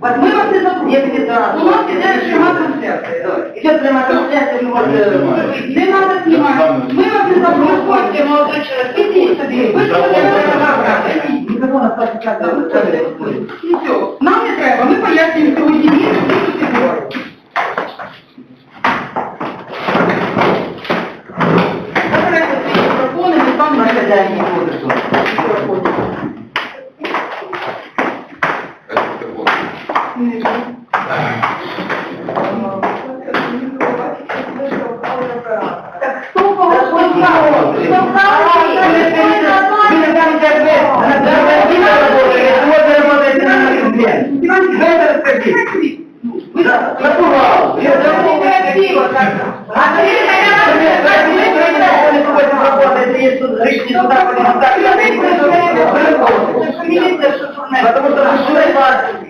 Вот мы вас не. Я. У нас іде пряма трансляція. Що пряма трансляція, ми можемо... Не треба знімати. Ми вас не запрошуємо, молодой чоловік. Ідіть собі. Ви ж не Мікрофон оставьте, как І все. Нам не треба. Ми пояснюємо сьогодні міру, що тут відбувається. Забирайте свої мікрофони, ми з вами на Так хто Потому что